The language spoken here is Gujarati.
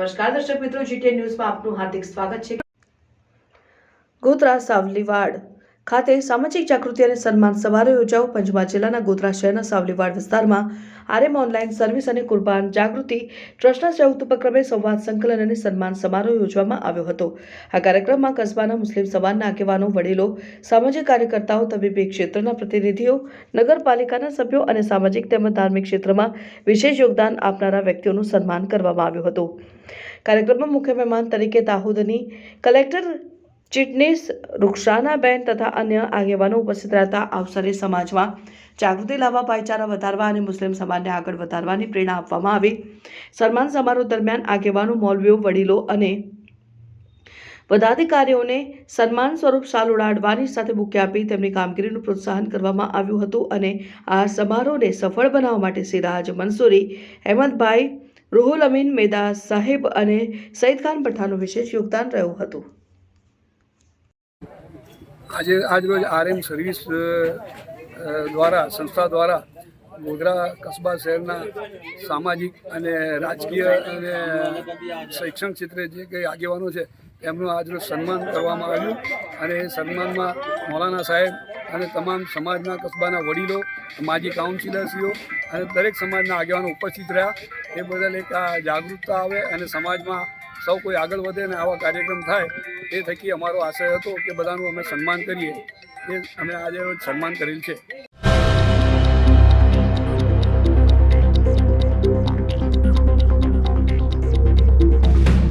નમસ્કાર. દર્શક મિત્રો જીટીએ ન્યૂઝમાં આપનું હાર્દિક સ્વાગત છે. ગોધરા સાવલીવાડ ખાતે સામાજિક જાગૃતિ અને સન્માન સમારોહ યોજાઓ પંચમહાલ જિલ્લાના ગોધરા શહેરના સાવલીવાડ વિસ્તારમાં આરએમ ઓનલાઈન સર્વિસ અને કુરબાન જાગૃતિ ટ્રસ્ટના સંયુક્ત ઉપક્રમે સંવાદ સંકલન અને સન્માન સમારોહ યોજવામાં આવ્યો હતો. આ કાર્યક્રમમાં કસ્બાના મુસ્લિમ સમાજના આગેવાનો, વડીલો, સામાજિક કાર્યકર્તાઓ, તબીબી ક્ષેત્રના પ્રતિનિધિઓ, નગરપાલિકાના સભ્યો અને સામાજિક તેમજ ધાર્મિક ક્ષેત્રમાં વિશેષ યોગદાન આપનારા વ્યક્તિઓનું સન્માન કરવામાં આવ્યું હતું. કાર્યક્રમમાં મુખ્ય મહેમાન તરીકે દાહોદની કલેક્ટર ચિટનીસ રૂક્ષાનાબેન તથા અન્ય આગેવાનો ઉપસ્થિત રહેતા અવસરે સમાજમાં જાગૃતિ લાવવા, ભાઈચારા વધારવા અને મુસ્લિમ સમાજને આગળ વધારવાની પ્રેરણા આપવામાં આવી. સન્માન સમારોહ દરમિયાન આગેવાનો, મૌલવીઓ, વડીલો અને પદાધિકારીઓને સન્માન સ્વરૂપ શાલ ઉડાડવાની સાથે બુકે આપી તેમની કામગીરીનું પ્રોત્સાહન કરવામાં આવ્યું હતું અને આ સમારોહને સફળ બનાવવા માટે સિરાજ મંસૂરી, અહેમદભાઈ, રૂહુલ અમીન, મેદા સાહેબ અને સઈદ ખાન પઠાણનું વિશેષ યોગદાન રહ્યું હતું. આજે આજરોજ આરએમ સર્વિસ દ્વારા, સંસ્થા દ્વારા ગોધરા કસ્બા શહેરના સામાજિક અને રાજકીય અને શૈક્ષણિક ક્ષેત્રે જે કંઈ આગેવાનો છે, એમનું આજનું સન્માન કરવામાં આવ્યું. અને એ સન્માનમાં મૌલાના સાહેબ અને તમામ સમાજના કસ્બાના વડીલો, માજી કાઉન્સિલરશ્રીઓ અને દરેક સમાજના આગેવાનો ઉપસ્થિત રહ્યા. એ બદલ એક જાગૃતતા આવે અને સમાજમાં સૌ કોઈ આગળ વધે અને આવા કાર્યક્રમ થાય, એ થકી અમારો આશય હતો કે બધાનું અમે સન્માન કરીએ. એ અમે આજે સન્માન કરેલ છે.